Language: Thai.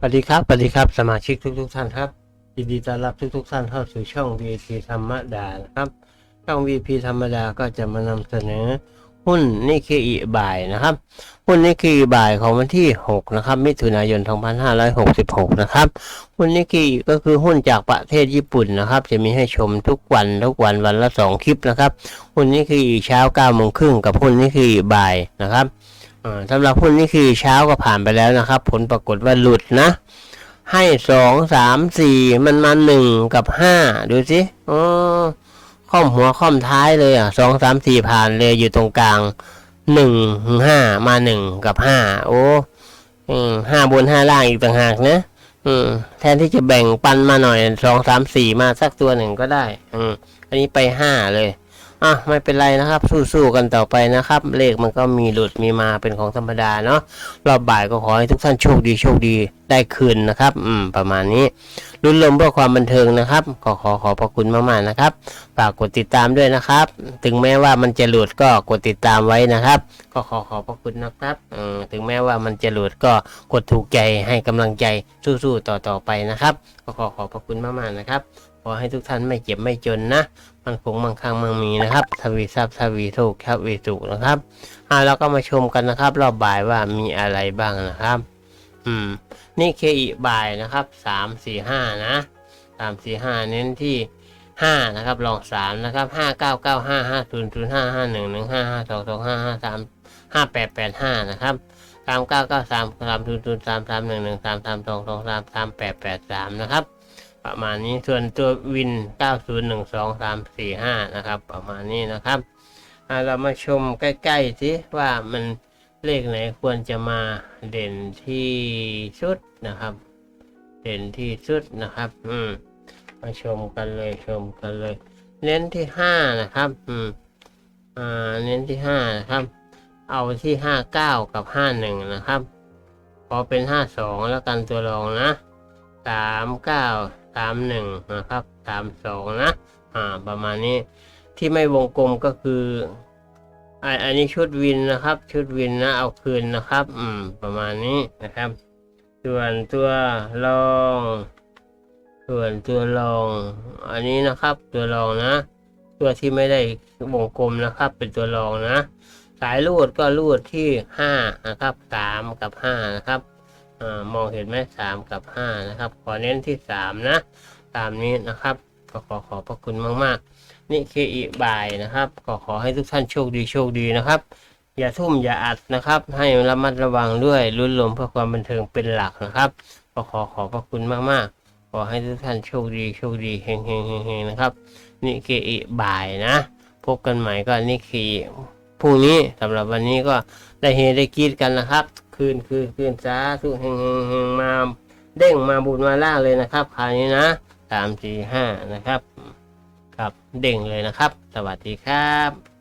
สวัสดีครับสวัสดีครับ สมาชิกทุกทุกๆท่านครับยินดีต้อนรับทุกทุกๆท่านเข้าสู่ช่อง VP ธรรมดานะครับ ช่อง VP ธรรมดาก็จะมานำเสนอหุ้นนิเคอิบ่ายนะครับ หุ้นนิเคอิบ่ายของวันที่ 6 นะครับ มิถุนายน 2566 นะครับ หุ้นนิเคอิก็คือหุ้นจากประเทศญี่ปุ่นนะครับ จะมีให้ชมทุกวันทุกวันวันละ 2 คลิปนะครับ หุ้นนิเคอิเช้า9โมงครึ่งกับหุ้นนิเคอิบ่ายนะครับ สำหรับหุ้นนี่คือเช้าก็ผ่านไปแล้วนะครับ ผลปรากฏว่าหลุดนะ ให้สองสามสี่มันมาหนึ่งกับห้าดูสิอ๋อค่อมหัวค่อมท้ายเลยอะสองสามสี่ผ่านเลยอยู่ตรงกลางหนึ่งห้ามาหนึ่งกับห้าโอ้อห้าบนห้าล่างอีกต่างหากนะอืมแทนที่จะแบ่งปันมาหน่อยสองสามสี่มาสักตัวหนึ่งก็ได้ อืมอันนี้ไปห้าเลย อะไม่เป็นไรนะครับ สู้ๆกันต่อไปนะครับ เลขมันก็มีหลุดมีมาเป็นของธรรมดาเนาะรอบบ่ายก็ขอให้ทุกท่านโชคดีโชคดีได้คืนนะครับ อืม ประมาณนี้รุ่นลมเพื่อความบันเทิงนะครับ ก็ขอขอบพระคุณมากๆนะครับฝากกดติดตามด้วยนะครับ ถึงแม้ว่ามันจะหลุดก็กดติดตามไว้นะครับ ก็ขอขอบพระคุณนะครับอืมถึงแม้ว่ามันจะหลุดก็กดถูกใจให้กำลังใจสู้ๆต่อๆไปนะครับ ก็ขอขอบพระคุณมากๆนะครับ อให้ทุกท่านไม่เจ็บไม่จนนะมันคงมังคังมังมีนะครับ ทวีทรัพย์ทวีโชคครับวีสุขนะครับอ่าเราก็มาชมกันนะครับ รอบบ่ายว่ามีอะไรบ้างนะครับ อืม นี่เคอีบ่ายนะครับสามสี่ห้านะสามสี่ห้าเน้นที่ห้านะครับลองสามนะครับห้าเก้าเก้าห้าห้าศูนย์ศูนย์ห้าห้าหนึ่งหนึ่งห้าห้าสองสองห้าห้าสามห้าแปดแปดห้านะครับสามเก้าเก้าสามสามศูนย์ศูนย์สามสามหนึ่งหนึ่งสามสามสองสองสามสามแปดแปดสามนะครับ ประมาณนี้ส่วนตัววิน 901234นะครับ ประมาณนี้นะครับอ่าเรามาชมใกล้ๆสิว่ามันเลขไหนควรจะมาเด่นที่สุดนะครับ เด่นที่สุดนะครับ อืม มาชมกันเลยชมกันเลย เน้นที่ห้านะครับ อืม อ่า เน้นที่ห้านะครับ เอาที่ห้าเก้ากับห้าหนึ่งนะครับ พอเป็นห้าสองแล้วกันตัวรองนะ สามเก้าสามหนึ่งนะครับสามสองนะอ่าประมาณนี้ที่ไม่วงกลมก็คืออันอันนี้ชุดวินนะครับ ชุดวินนะเอาคืนนะครับ อืม ประมาณนี้นะครับ ส่วนตัวรอง ส่วนตัวรอง อันนี้นะครับ ตัวรองนะ ตัวที่ไม่ได้วงกลมนะครับ เป็นตัวรองนะ สายรูดก็รูดที่ห้านะครับสามกับห้านะครับ มองเห็นไหมสามกับห้านะครับ ขอเน้นที่สามนะ ตามนี้นะครับ ก็ขอขอบพระคุณมากๆ นี่คืออีบ่ายนะครับ ก็ขอให้ทุกท่านโชคดีโชคดีนะครับ อย่าทุ่มอย่าอัดนะครับ ให้ระมัดระวังด้วยรุ่นลมเพื่อความบันเทิงเป็นหลักนะครับก็ขอขอบพระคุณมากๆ ขอให้ทุกท่านโชคดีโชคดีเฮงเฮงเฮงเฮงนะครับ นี่คืออีบ่ายนะ พบกันใหม่ก็นี่คือ พรุ่งนี้สำหรับวันนี้ก็ได้เฮได้กีดกันนะครับ คืนคืนคืนสาสุเฮงเฮงเฮงมาเด้งมาบุญมาล่าเลยนะครับคราวนี้นะสามสี่ห้านะครับ ครับเด้งเลยนะครับ สวัสดีครับ